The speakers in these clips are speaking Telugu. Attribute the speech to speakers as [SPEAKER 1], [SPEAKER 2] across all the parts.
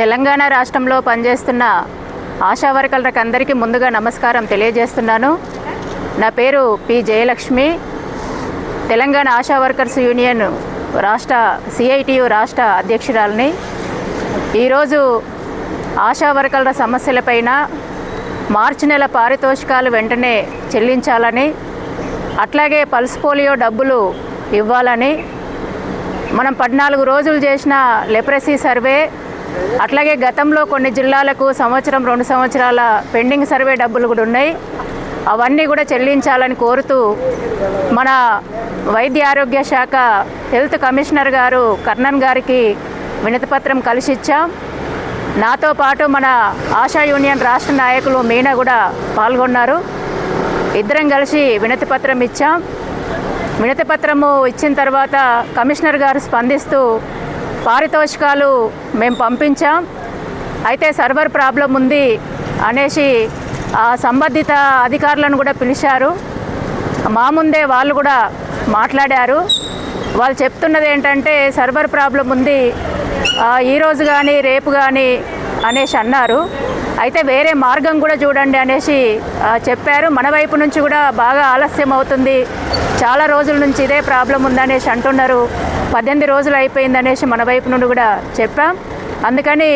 [SPEAKER 1] తెలంగాణ రాష్ట్రంలో పనిచేస్తున్న ఆశా వర్కర్లకు అందరికీ ముందుగా నమస్కారం తెలియజేస్తున్నాను. నా పేరు P Jayalakshmi. Telangana ASHA workers union రాష్ట్ర సిఐటియు రాష్ట్ర అధ్యక్షురాలని. ఈరోజు ఆశా వర్కర్ల సమస్యలపైన మార్చి నెల పారితోషికాలు వెంటనే చెల్లించాలని అట్లాగే పల్స్ పోలియో డబ్బులు ఇవ్వాలని మనం పద్నాలుగు రోజులు చేసిన లెప్రసీ సర్వే అట్లాగే గతంలో కొన్ని జిల్లాలకు సంవత్సరం రెండు సంవత్సరాల పెండింగ్ సర్వే డబ్బులు కూడా ఉన్నాయి. అవన్నీ కూడా చెల్లించాలని కోరుతూ మన వైద్య ఆరోగ్య శాఖ హెల్త్ కమిషనర్ గారు కర్ణన్ గారికి వినతిపత్రం కలిసి ఇచ్చాం నాతో పాటు మన ఆశా యూనియన్ రాష్ట్ర నాయకులు మీనా కూడా పాల్గొన్నారు. ఇద్దరం కలిసి వినతిపత్రం ఇచ్చాం. వినతి పత్రము ఇచ్చిన తర్వాత కమిషనర్ గారు స్పందిస్తూ పారితోషికాలు మేము పంపించాం. అయితే సర్వర్ ప్రాబ్లం ఉంది అనేసి ఆ సంబంధిత అధికారులను కూడా పిలిచారు. మా ముందే వాళ్ళు కూడా మాట్లాడారు. వాళ్ళు చెప్తున్నది ఏంటంటే సర్వర్ ప్రాబ్లం ఉంది ఈరోజు కానీ రేపు కానీ అనేసి అన్నారు. అయితే వేరే మార్గం కూడా చూడండి అనేసి చెప్పారు. మన వైపు నుంచి కూడా బాగా ఆలస్యం అవుతుంది. చాలా రోజుల నుంచి ఇదే ప్రాబ్లం ఉందనేసి అంటున్నారు. పద్దెనిమిది రోజులు అయిపోయింది అనేసి మన వైపు నుండి కూడా చెప్పాం. అందుకని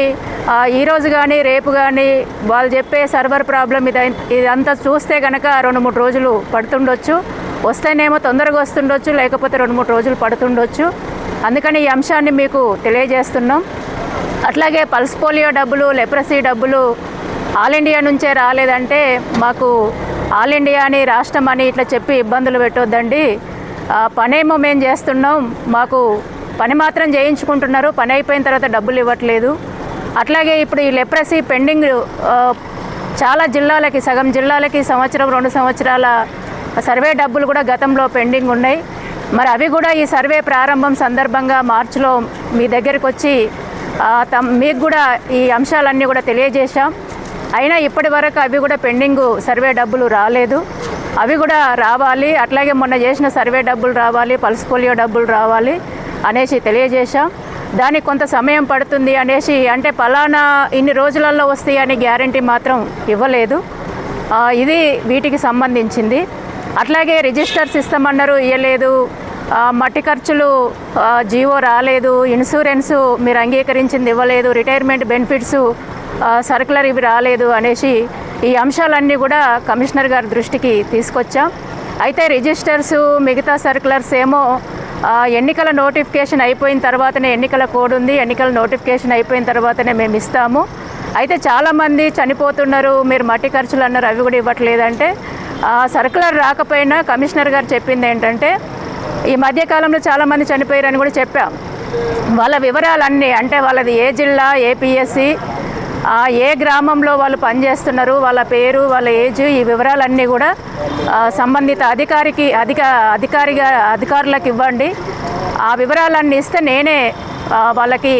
[SPEAKER 1] ఈరోజు కానీ రేపు కానీ వాళ్ళు చెప్పే సర్వర్ ప్రాబ్లం ఇది ఇదంతా చూస్తే కనుక రెండు మూడు రోజులు పడుతుండొచ్చు. వస్తేనేమో తొందరగా వస్తుండొచ్చు లేకపోతే రెండు మూడు రోజులు పడుతుండొచ్చు. అందుకని ఈ అంశాన్ని మీకు తెలియజేస్తున్నాం. అట్లాగే పల్స్ పోలియో డబ్బులు లెప్రసీ డబ్బులు ఆల్ ఇండియా నుంచే రాలేదంటే మాకు ఆల్ ఇండియా అని రాష్ట్రం అని ఇట్లా చెప్పి ఇబ్బందులు పెట్టొద్దండి. పనేమో మేము చేస్తున్నాం. మాకు పని మాత్రం చేయించుకుంటున్నారు. పని అయిపోయిన తర్వాత డబ్బులు ఇవ్వట్లేదు. అట్లాగే ఇప్పుడు ఈ లెప్రసీ పెండింగ్ చాలా జిల్లాలకి సగం జిల్లాలకి సంవత్సరం రెండు సంవత్సరాల సర్వే డబ్బులు కూడా గతంలో పెండింగ్ ఉన్నాయి. మరి అవి కూడా ఈ సర్వే ప్రారంభం సందర్భంగా మార్చిలో మీ దగ్గరికి వచ్చి తమ్ మీకు కూడా ఈ అంశాలన్నీ కూడా తెలియజేశాం. అయినా ఇప్పటి వరకు అవి కూడా పెండింగ్ సర్వే డబ్బులు రాలేదు. అవి కూడా రావాలి. అట్లాగే మొన్న చేసిన సర్వే డబ్బులు రావాలి పల్స్ పోలియో డబ్బులు రావాలి అనేసి తెలియజేశాం. దానికి కొంత సమయం పడుతుంది అనేసి అంటే పలానా ఇన్ని రోజులలో వస్తాయి అని గ్యారంటీ మాత్రం ఇవ్వలేదు. ఇది వీటికి సంబంధించింది. అట్లాగే రిజిస్టర్స్ ఇస్తామన్నారు ఇవ్వలేదు మట్టి ఖర్చులు జీవో రాలేదు. ఇన్సూరెన్సు మీరు అంగీకరించింది ఇవ్వలేదు. రిటైర్మెంట్ బెనిఫిట్స్ సర్కులర్ ఇవి రాలేదు అనేసి ఈ అంశాలన్నీ కూడా కమిషనర్ గారి దృష్టికి తీసుకొచ్చాం. అయితే రిజిస్టర్స్ మిగతా సర్కులర్స్ ఏమో ఎన్నికల నోటిఫికేషన్ అయిపోయిన తర్వాతనే ఎన్నికల కోడ్ ఉంది ఎన్నికల నోటిఫికేషన్ అయిపోయిన తర్వాతనే మేము ఇస్తాము. అయితే చాలామంది చనిపోతున్నారు మీరు మట్టి ఖర్చులు అన్నారు అవి కూడా ఇవ్వట్లేదంటే ఆ, సర్కులర్ రాకపోయినా కమిషనర్ గారు చెప్పింది ఏంటంటే ఈ మధ్యకాలంలో చాలామంది చనిపోయారని కూడా చెప్పాం. వాళ్ళ వివరాలన్నీ అంటే వాళ్ళది ఏ జిల్లా ఏ పిఎస్సి ఏ గ్రామంలో వాళ్ళు పనిచేస్తున్నారు వాళ్ళ పేరు వాళ్ళ ఏజ్ ఈ వివరాలన్నీ కూడా సంబంధిత అధికారికి అధిక అధికారిగా అధికారులకు ఇవ్వండి. ఆ వివరాలన్నీ ఇస్తే నేనే వాళ్ళకి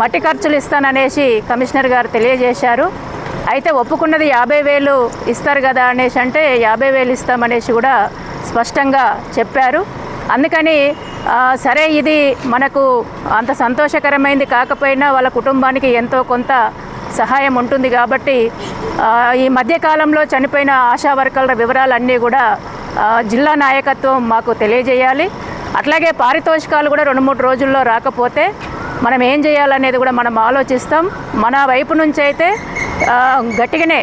[SPEAKER 1] మట్టి ఖర్చులు ఇస్తాననేసి కమిషనర్ గారు తెలియజేశారు. అయితే ఒప్పుకున్నది యాభై వేలు ఇస్తారు కదా అనేసి అంటే యాభై వేలు ఇస్తామనేసి కూడా స్పష్టంగా చెప్పారు. అందుకని సరే ఇది మనకు అంత సంతోషకరమైంది కాకపోయినా వాళ్ళ కుటుంబానికి ఎంతో కొంత సహాయం ఉంటుంది కాబట్టి ఈ మధ్యకాలంలో చనిపోయిన ఆశా వర్కర్ల వివరాలన్నీ కూడా జిల్లా నాయకత్వం మాకు తెలియజేయాలి. అట్లాగే పారితోషికాలు కూడా రెండు మూడు రోజుల్లో రాకపోతే మనం ఏం చేయాలనేది కూడా మనం ఆలోచిస్తాం. మన వైపు నుంచి అయితే గట్టిగానే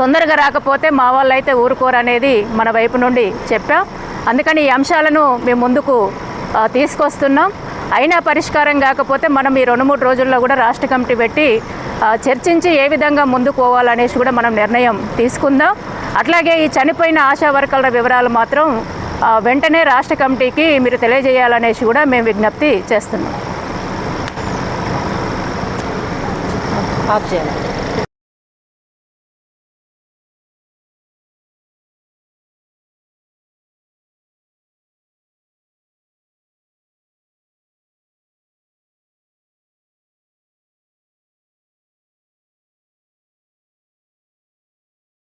[SPEAKER 1] తొందరగా రాకపోతే మా వాళ్ళు అయితే ఊరుకోరు అనేది మన వైపు నుండి చెప్పాం. అందుకని ఈ అంశాలను మేము ముందుకు తీసుకొస్తున్నాం. అయినా పరిష్కారం కాకపోతే మనం ఈ రెండు మూడు రోజుల్లో కూడా రాష్ట్ర కమిటీ పెట్టి చర్చించి ఏ విధంగా ముందుకు పోవాలనేసి కూడా మనం నిర్ణయం తీసుకుందాం. అట్లాగే ఈ చనిపోయిన ఆశా వర్కర్ల వివరాలు మాత్రం వెంటనే రాష్ట్ర కమిటీకి మీరు తెలియజేయాలనేసి కూడా మేము విజ్ఞప్తి చేస్తున్నాం.
[SPEAKER 2] ఆఫ్ చేయాలి.